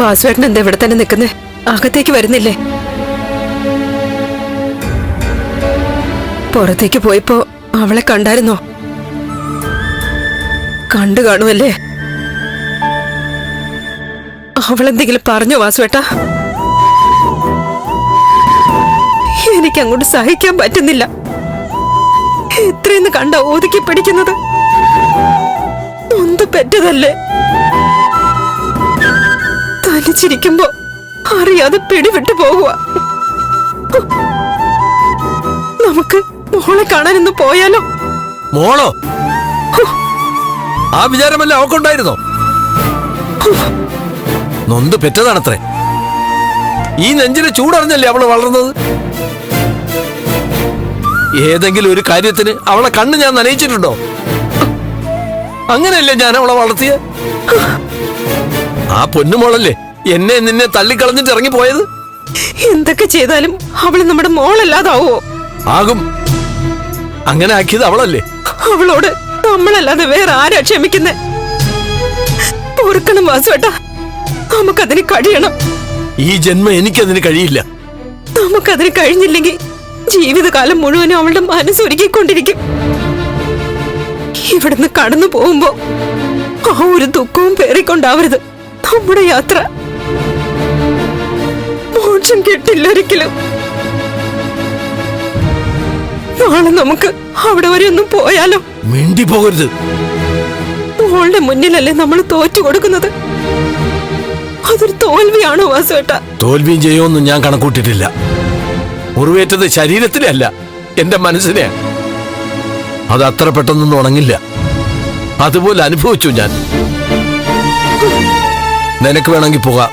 വാസുവേട്ടൻ എന്താ ഇവിടെ തന്നെ നിൽക്കുന്നേ? അകത്തേക്ക് വരുന്നില്ലേ? പുറത്തേക്ക് പോയപ്പോ അവളെ കണ്ടായിരുന്നോ? കണ്ടു കാണുമല്ലേ? അവളെന്തെങ്കിലും പറഞ്ഞോ വാസുവേട്ടാ? എനിക്ക് അങ്ങോട്ട് സഹിക്കാൻ പറ്റുന്നില്ല. എത്രയെന്ന് കണ്ട ഒതുക്കി പിടിക്കുന്നത്? ഒന്ന് പെറ്റതല്ലേ? തനിച്ചിരിക്കുമ്പോ അറിയാതെ പിടിവിട്ടു പോകുക നമുക്ക് മോളെ കാണാനൊന്ന് പോയാലോ? മോളോ? ആ വിചാരമല്ല അവക്കുണ്ടായിരുന്നോ? നൊന്ത് പെറ്റതാണത്രേ. ഈ നെഞ്ചിലെ ചൂടറിഞ്ഞല്ലേ അവൾ വളർന്നത്? ഏതെങ്കിലും ഒരു കാര്യത്തിന് അവളെ കണ്ണ് ഞാൻ നനയിച്ചിട്ടുണ്ടോ? അങ്ങനെയല്ലേ ഞാൻ അവളെ വളർത്തിയ? ആ പൊന്നുമോളല്ലേ എന്നെ നിന്നെ തള്ളിക്കളഞ്ഞിട്ട് ഇറങ്ങി പോയത് എന്തൊക്കെ ചെയ്താലും അവൾ നമ്മുടെ മോളല്ലാതാവോ? ആകും. അങ്ങനെ ആക്കിയത് അവളല്ലേ? അവളോട് നമ്മളല്ലാതെ വേറെ ആരാ ക്ഷമിക്കുന്നേ? പൊറുക്കണം വാസുവേട്ടാ. നമുക്കതിന് കഴിയണം. ഈ ജന്മം എനിക്കതിന് കഴിയില്ല. നമുക്കതിന് കഴിഞ്ഞില്ലെങ്കിൽ ജീവിതകാലം മുഴുവനും അവളുടെ മനസ്സൊരുക്കിക്കൊണ്ടിരിക്കും. ഇവിടുന്ന് കടന്നു പോകുമ്പോ ആ ഒരു ദുഃഖവും പേറിക്കൊണ്ടാവരുത്. നമ്മുടെ യാത്ര. മോക്ഷം കിട്ടില്ലൊരിക്കലും. നാളെ നമുക്ക് അവിടെ വരെ ഒന്നും പോയാലോ? മിണ്ടി പോകരുത്. മോളുടെ മുന്നിലല്ലേ നമ്മൾ തോറ്റു കൊടുക്കുന്നത്? അതൊരു തോൽവിയാണോ വാസുവേട്ട? തോൽവിയും ചെയ്യുമെന്നും ഞാൻ കണക്കൂട്ടിട്ടില്ല. മുറിവേറ്റത് ശരീരത്തിലല്ല എന്റെ മനസ്സിനെ. അത് അത്ര പെട്ടെന്നൊന്നും ഉണങ്ങില്ല. അതുപോലെ അനുഭവിച്ചു ഞാൻ. നിനക്ക് വേണമെങ്കിൽ പോകാം.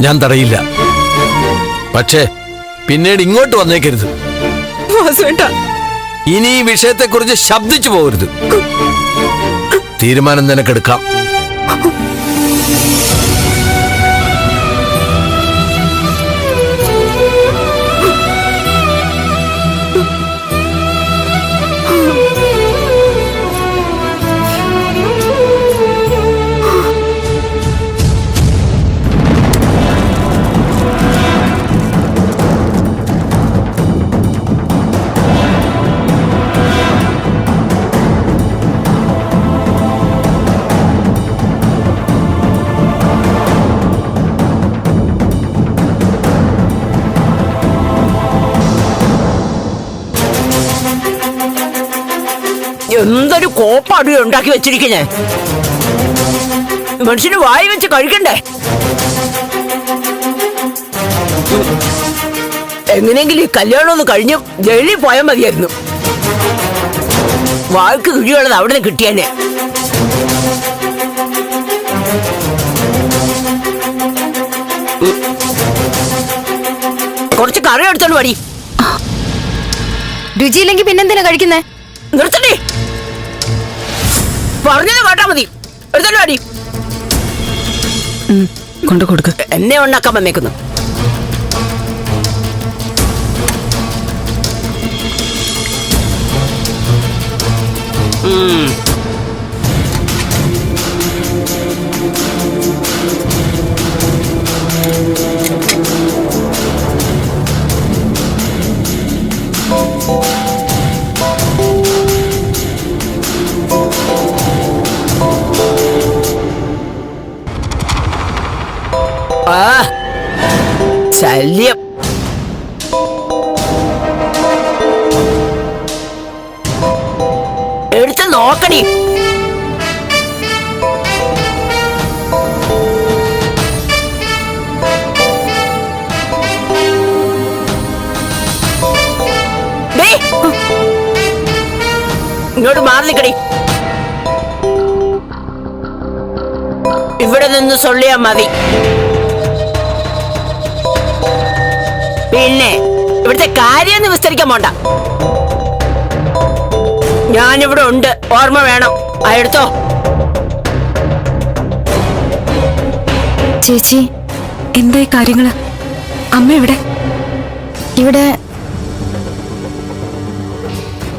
ഞാൻ തടയില്ല. പക്ഷേ പിന്നീട് ഇങ്ങോട്ട് വന്നേക്കരുത്. ഇനി ഈ വിഷയത്തെക്കുറിച്ച് ശബ്ദിച്ചു പോകരുത്. തീരുമാനം നിനക്കെടുക്കാം. എന്തൊരു കോപ്പാടി ഉണ്ടാക്കി വെച്ചിരിക്കുന്നേ? മനുഷ്യന് വായി വെച്ച് കഴിക്കണ്ടേ? എങ്ങനെയെങ്കിലും ഈ കല്യാണം ഒന്ന് കഴിഞ്ഞ് ഡൽഹി പോയാൽ മതിയായിരുന്നു. വാക്ക് കിഴിയുള്ളത് അവിടെ നിന്ന് കിട്ടിയാനെ. കുറച്ച് കറി എടുത്തോണ്ട് പടി രുചിയില്ലെങ്കിൽ പിന്നെന്തിനാ കഴിക്കുന്നേ? നിർത്തണേ പറഞ്ഞത് കേട്ടാ മതി. എടുത്തല്ലോ അടി കൊണ്ടു കൊടുക്ക. എന്നെ ഉണ്ടാക്കാൻ വന്നേക്കുന്നു. ഉം. ശല്യം എടുത്ത് നോക്കണി ഇങ്ങോട്ട് മാറി നിൽക്കണി ഇവിടെ നിന്ന് സൊള്ളിയാ മതി. പിന്നെ ഇവിടുത്തെ കാര്യം വിസ്തരിക്കാൻ പോണ്ട. ഞാനിവിടെ ഉണ്ട്. ഓർമ്മ വേണം. ആ എടുത്തോ. ചേച്ചി എന്തായി കാര്യങ്ങൾ? അമ്മ ഇവിടെ ഇവിടെ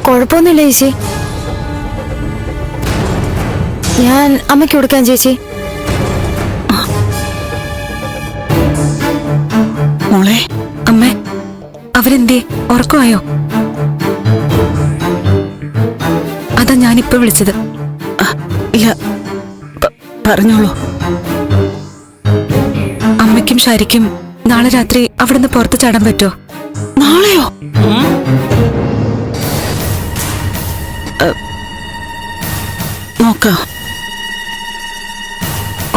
കുഴപ്പമൊന്നുമില്ല ചേച്ചി. ഞാൻ അമ്മയ്ക്ക് കൊടുക്കാൻ ചേച്ചി. മോളെ അമ്മേ അവരെന്തേ? ഉറക്കമായോ? അതാ ഞാനിപ്പോ വിളിച്ചത്. ഇല്ല. പറഞ്ഞോളൂ. അമ്മയ്ക്കും ശരിക്കും നാളെ രാത്രി അവിടുന്ന് പുറത്ത് ചാടാൻ പറ്റുമോ? നാളെയോ? നോക്കാം.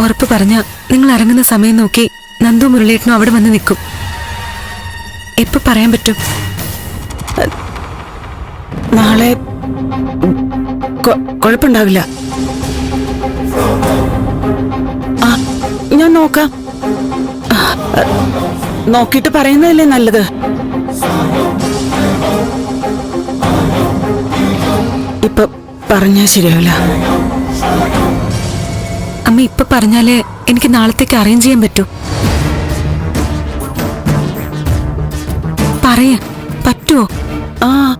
ഉറപ്പ് പറഞ്ഞ നിങ്ങൾ ഇറങ്ങുന്ന സമയം നോക്കി നന്ദു മുരളിയേട്ടനും അവിടെ വന്ന് നിൽക്കും. എപ്പോ പറയാൻ പറ്റും? നാളെ കുഴപ്പമുണ്ടാവില്ല ആ ഞാൻ നോക്കാം. നോക്കിയിട്ട് പറയുന്നതല്ലേ നല്ലത്. ഇപ്പൊ പറഞ്ഞാ ശരിയാവില്ല. അമ്മ ഇപ്പൊ പറഞ്ഞാലേ എനിക്ക് നാളത്തേക്ക് അറേഞ്ച് ചെയ്യാൻ പറ്റൂ. പറയ പറ്റുമോ ആ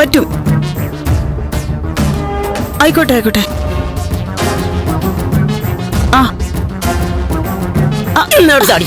പറ്റും. ആയിക്കോട്ടെ ആയിക്കോട്ടെ. ആ. ആ, ഇന്നോട് താടി